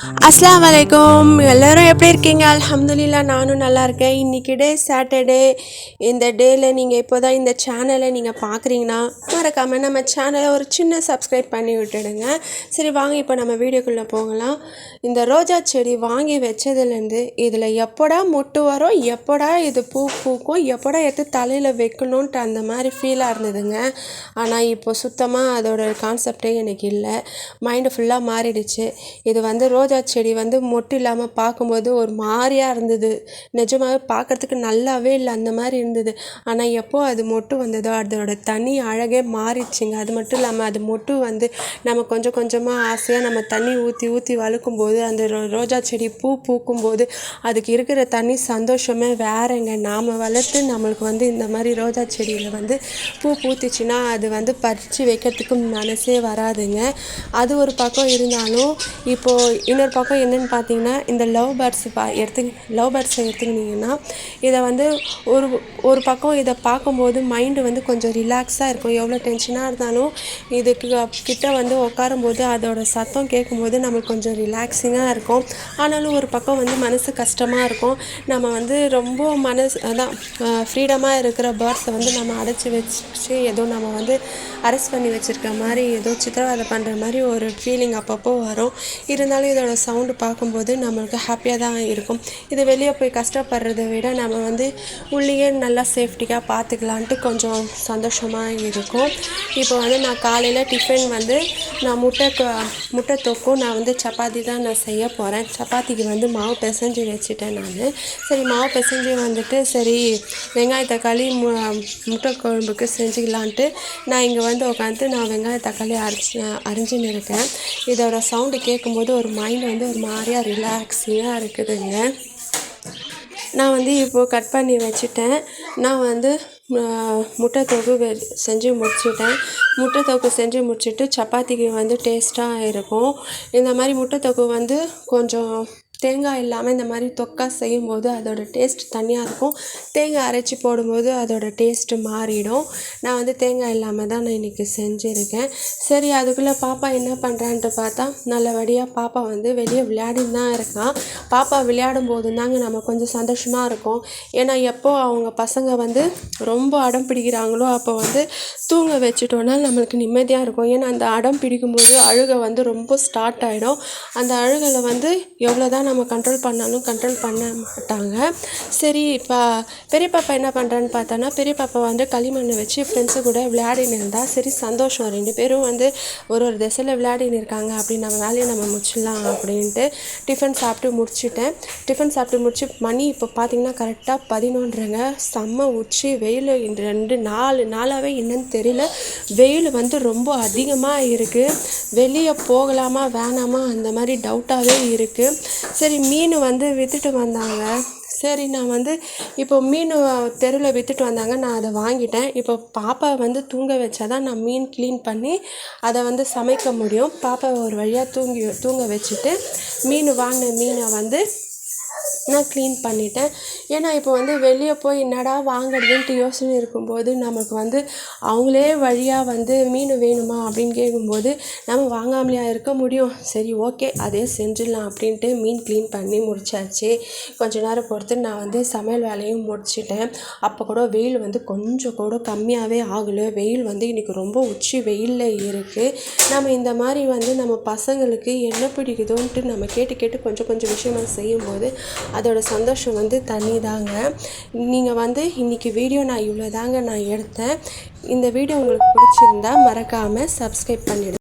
அஸ்லாம் வலைக்கம் எல்லோரும் எப்படி இருக்கீங்க? அலமதுல்லா நானும் நல்லா இருக்கேன். இன்றைக்கி டே சாட்டர்டே இந்த டேயில் நீங்கள் இப்போ தான் இந்த சேனலை நீங்கள் பார்க்குறீங்கன்னா மறக்காமல் நம்ம சேனலை ஒரு சின்ன சப்ஸ்கிரைப் பண்ணி விட்டுடுங்க. சரி வாங்க இப்போ நம்ம வீடியோக்குள்ளே போகலாம். இந்த ரோஜா செடி வாங்கி வச்சதுலேருந்து இதில் எப்போடா மொட்டு வரும்? எப்போடா இது பூ பூக்கும்? எப்போடா எடுத்து தலையில் வைக்கணுன்ட்டு அந்த மாதிரி ஃபீலாக இருந்ததுங்க. ஆனால் இப்போ சுத்தமாக அதோட கான்செப்டே எனக்கு இல்லை. மைண்டு ஃபுல்லாக மாறிடுச்சு. இது வந்து ரோஜா ரோஜா செடி வந்து மொட்டு இல்லாமல் பார்க்கும்போது ஒரு மாதிரியாக இருந்தது. நிஜமாகவே பார்க்கறதுக்கு நல்லாவே இல்லை அந்த மாதிரி இருந்தது. ஆனால் எப்போ அது மொட்டு வந்ததோ அதோட தனி அழகே மாறிடுச்சுங்க. அது மட்டும் இல்லாமல் அது மொட்டு வந்து நம்ம கொஞ்சம் கொஞ்சமாக ஆசையாக நம்ம தண்ணி ஊற்றி ஊற்றி வளர்க்கும் போது அந்த ரோ ரோஜா செடி பூ பூக்கும்போது அதுக்கு இருக்கிற தனி சந்தோஷமே வேறங்க. நாம் வளர்த்து நம்மளுக்கு வந்து இந்த மாதிரி ரோஜா செடியில் வந்து பூ பூத்துச்சுன்னா அது வந்து பறித்து வைக்கிறதுக்கு மனசே வராதுங்க. அது ஒரு பக்கம் இருந்தாலும் இப்போது இன்னொரு பக்கம் என்னன்னு பார்த்தீங்கன்னா இந்த லவ் பேர்ட்ஸ் பா எடுத்து லவ் பேர்ட்ஸை எடுத்துக்கிட்டிங்கன்னா இதை வந்து ஒரு ஒரு பக்கம் இதை பார்க்கும்போது மைண்டு வந்து கொஞ்சம் ரிலாக்ஸாக இருக்கும். எவ்வளோ டென்ஷனாக இருந்தாலும் இதுக்கு கிட்ட வந்து உட்காரும்போது அதோட சத்தம் கேட்கும்போது நம்மளுக்கு கொஞ்சம் ரிலாக்ஸிங்காக இருக்கும். ஆனாலும் ஒரு பக்கம் வந்து மனசு கஷ்டமாக இருக்கும். நம்ம வந்து ரொம்ப மனசு அதான் ஃப்ரீடமாக இருக்கிற பேர்ட்ஸை வந்து நம்ம அடைச்சி வச்சு ஏதோ நம்ம வந்து அரெஸ்ட் பண்ணி வச்சுருக்க மாதிரி ஏதோ சித்திரவதை பண்ணுற மாதிரி ஒரு ஃபீலிங் அப்பப்போ வரும். இருந்தாலும் இதோட சவுண்டு பார்க்கும்போது நம்மளுக்கு ஹாப்பியாக தான் இருக்கும். இது வெளியே போய் கஷ்டப்படுறத விட நம்ம வந்து உள்ளேயே நல்லா சேஃப்டிக்காக பார்த்துக்கலான்ட்டு கொஞ்சம் சந்தோஷமாக இருக்கும். இப்போ வந்து நான் காலையில் டிஃபன் வந்து நான் முட்டை முட்டை தொக்கும் நான் வந்து சப்பாத்தி தான் நான் செய்ய போகிறேன் சப்பாத்திக்கு வந்து மாவு பிசைஞ்சு வச்சுட்டேன் நான். சரி மாவு பிசைஞ்சு வந்துட்டு சரி வெங்காய தக்காளி மு முட்டை குழம்புக்கு செஞ்சுக்கலான்ட்டு நான் இங்கே வந்து உட்காந்து நான் வெங்காய தக்காளி அரைச்சி அரிஞ்சுன்னு இருக்கேன். இதோட சவுண்டு கேட்கும்போது ஒரு மைண்ட் வந்து ஒரு மாதிரியாக ரிலாக்ஸிங்காக இருக்குதுங்க. நான் வந்து இப்போது கட் பண்ணி வச்சுட்டேன். நான் வந்து முட்டை தொக்கு வெ- செஞ்சு முடிச்சுட்டேன். முட்டை தொக்கு செஞ்சு முடிச்சுட்டு சப்பாத்திக்கு வந்து டேஸ்ட்டாக இருக்கும். இந்த மாதிரி முட்டை தொக்கு வந்து கொஞ்சம் தேங்காய் இல்லாமல் இந்த மாதிரி தொக்கா செய்யும்போது அதோட டேஸ்ட் தனியாக இருக்கும். தேங்காய் அரைச்சி போடும்போது அதோட டேஸ்ட்டு மாறிடும். நான் வந்து தேங்காய் இல்லாமல் தான் நான் இன்றைக்கி செஞ்சுருக்கேன். சரி அதுக்குள்ளே பாப்பா என்ன பண்ணுறான்ட்டு பார்த்தா நல்லபடியாக பாப்பா வந்து வெளியே விளையாடின்னு தான் இருக்கான் பாப்பா விளையாடும் போது தாங்க நம்ம கொஞ்சம் சந்தோஷமாக இருக்கும். ஏன்னா எப்போ அவங்க பசங்க வந்து ரொம்ப அடம் பிடிக்கிறாங்களோ அப்போ வந்து தூங்க வச்சுட்டோன்னா நம்மளுக்கு நிம்மதியாக இருக்கும். ஏன்னா அந்த அடம் பிடிக்கும்போது அழுகை வந்து ரொம்ப ஸ்டார்ட் ஆகிடும் அந்த அழுகலை வந்து எவ்வளோ தான் நம்ம கண்ட்ரோல் பண்ணாலும் கண்ட்ரோல் பண்ண மாட்டாங்க. சரி இப்போ பெரிய பாப்பா என்ன பண்ணுறான்னு பார்த்தோன்னா பெரிய பாப்பா வந்து களிமண்ணை வச்சு ஃப்ரெண்ட்ஸு கூட விளையாடின்னு இருந்தா சரி சந்தோஷம். ரெண்டு பேரும் வந்து ஒரு ஒரு திசையில் விளையாடின்னு இருக்காங்க அப்படி நம்ம வேலையை நம்ம முடிச்சிடலாம் அப்படின்ட்டு டிஃபன் சாப்பிட்டு முடிச்சுட்டேன். டிஃபன் சாப்பிட்டு முடிச்சு மணி இப்போ பார்த்தீங்கன்னா கரெக்டாக பதினொன்றுங்க செம்ம உச்சி வெயில் ரெண்டு நாலு நாளாகவே என்னன்னு தெரியல. வெயில் வந்து ரொம்ப அதிகமாக இருக்குது வெளியே போகலாமா வேணாமா அந்த மாதிரி டவுட்டாகவே இருக்குது சரி மீன் வந்து விற்றுட்டு வந்தாங்க. சரி நான் வந்து இப்போ மீன் தெருவில் விற்றுட்டு வந்தாங்க. நான் அதை வாங்கிட்டேன். இப்போ பாப்பா வந்து தூங்க வச்சா தான் நான் மீன் க்ளீன் பண்ணி அதை வந்து சமைக்க முடியும். பாப்பாவை ஒரு வழியாக தூங்கி தூங்க வச்சுட்டு மீன் வாங்கின மீனை வந்து நான் க்ளீன் பண்ணிட்டேன். ஏன்னா இப்போ வந்து வெளியே போய் என்னடா வாங்குறதுன்ட்டு யோசனை இருக்கும்போது நமக்கு வந்து அவங்களே வழியாக வந்து மீன் வேணுமா அப்படின்னு கேட்கும்போது நம்ம வாங்காமலேயா இருக்க முடியும். சரி ஓகே அதே செஞ்சிடலாம் அப்படின்ட்டு மீன் க்ளீன் பண்ணி முடிச்சாச்சு. கொஞ்ச நேரம் பொறுத்து நான் வந்து சமையல் வேலையும் முடிச்சிட்டேன். அப்போ கூட வெயில் வந்து கொஞ்சம் கூட கம்மியாகவே ஆகலை. வெயில் வந்து இன்றைக்கி ரொம்ப உச்சி வெயிலில் இருக்குது நம்ம இந்த மாதிரி வந்து நம்ம பசங்களுக்கு என்ன பிடிக்குதோன்ட்டு நம்ம கேட்டு கேட்டு கொஞ்சம் கொஞ்சம் விஷயங்கள் செய்யும்போது அதோட சந்தோஷம் வந்து தனி தாங்க நீங்கள் வந்து இன்றைக்கி வீடியோ நான் இவ்வளோ தாங்க நான் எடுத்தேன். இந்த வீடியோ உங்களுக்கு பிடிச்சிருந்தா மறக்காமல் சப்ஸ்கிரைப் பண்ணிவிடுங்க